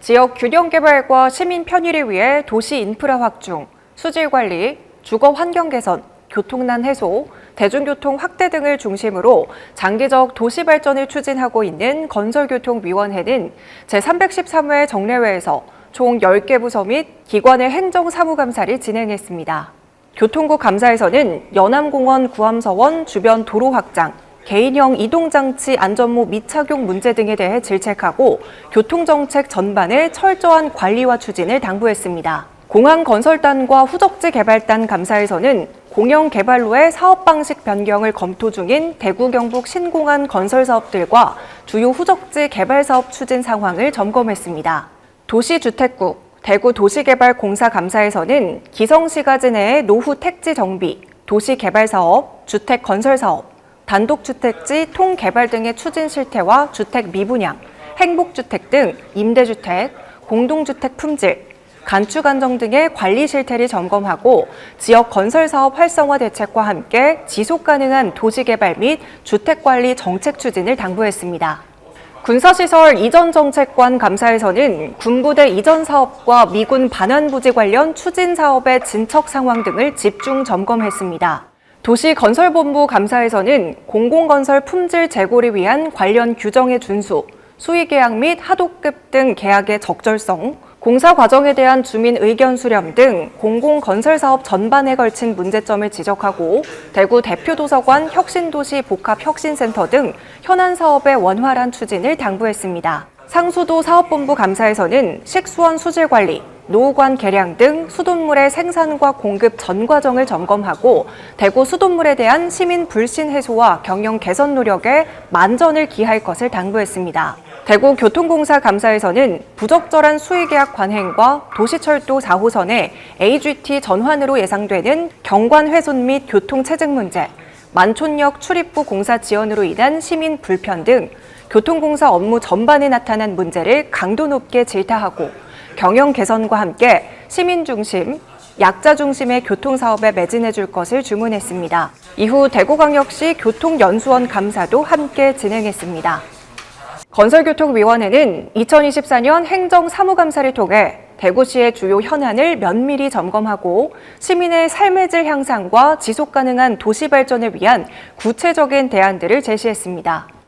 지역 균형 개발과 시민 편의를 위해 도시 인프라 확충, 수질 관리, 주거 환경 개선, 교통난 해소, 대중교통 확대 등을 중심으로 장기적 도시 발전을 추진하고 있는 건설교통위원회는 제313회 정례회에서 총 10개 부서 및 기관의 행정사무감사를 진행했습니다. 교통부 감사에서는 연암공원 구암서원 주변 도로 확장, 개인형 이동장치 안전모 미착용 문제 등에 대해 질책하고 교통정책 전반의 철저한 관리와 추진을 당부했습니다. 공항건설단과 후적지 개발단 감사에서는 공영 개발로의 사업 방식 변경을 검토 중인 대구 경북 신공항 건설 사업들과 주요 후적지 개발 사업 추진 상황을 점검했습니다. 도시주택국 대구 도시개발공사 감사에서는 기성시가지 내의 노후 택지 정비, 도시개발 사업, 주택 건설 사업, 단독주택지 통개발 등의 추진 실태와 주택 미분양, 행복주택 등 임대주택, 공동주택 품질, 간축 안정 등의 관리 실태를 점검하고 지역 건설 사업 활성화 대책과 함께 지속 가능한 도시 개발 및 주택 관리 정책 추진을 당부했습니다. 군사시설 이전 정책관 감사에서는 군부대 이전 사업과 미군 반환 부지 관련 추진 사업의 진척 상황 등을 집중 점검했습니다. 도시건설본부 감사에서는 공공건설 품질 제고를 위한 관련 규정의 준수, 수의계약 및 하도급 등 계약의 적절성, 공사 과정에 대한 주민 의견 수렴 등 공공건설 사업 전반에 걸친 문제점을 지적하고 대구 대표도서관 혁신도시 복합혁신센터 등 현안 사업의 원활한 추진을 당부했습니다. 상수도 사업본부 감사에서는 식수원 수질 관리, 노후관 개량 등 수돗물의 생산과 공급 전 과정을 점검하고 대구 수돗물에 대한 시민 불신 해소와 경영 개선 노력에 만전을 기할 것을 당부했습니다. 대구 교통공사 감사에서는 부적절한 수의계약 관행과 도시철도 4호선의 AGT 전환으로 예상되는 경관 훼손 및 교통 체증 문제, 만촌역 출입구 공사 지연으로 인한 시민 불편 등 교통공사 업무 전반에 나타난 문제를 강도 높게 질타하고 경영 개선과 함께 시민 중심, 약자 중심의 교통 사업에 매진해 줄 것을 주문했습니다. 이후 대구광역시 교통연수원 감사도 함께 진행했습니다. 건설교통위원회는 2024년 행정사무감사를 통해 대구시의 주요 현안을 면밀히 점검하고 시민의 삶의 질 향상과 지속 가능한 도시 발전을 위한 구체적인 대안들을 제시했습니다.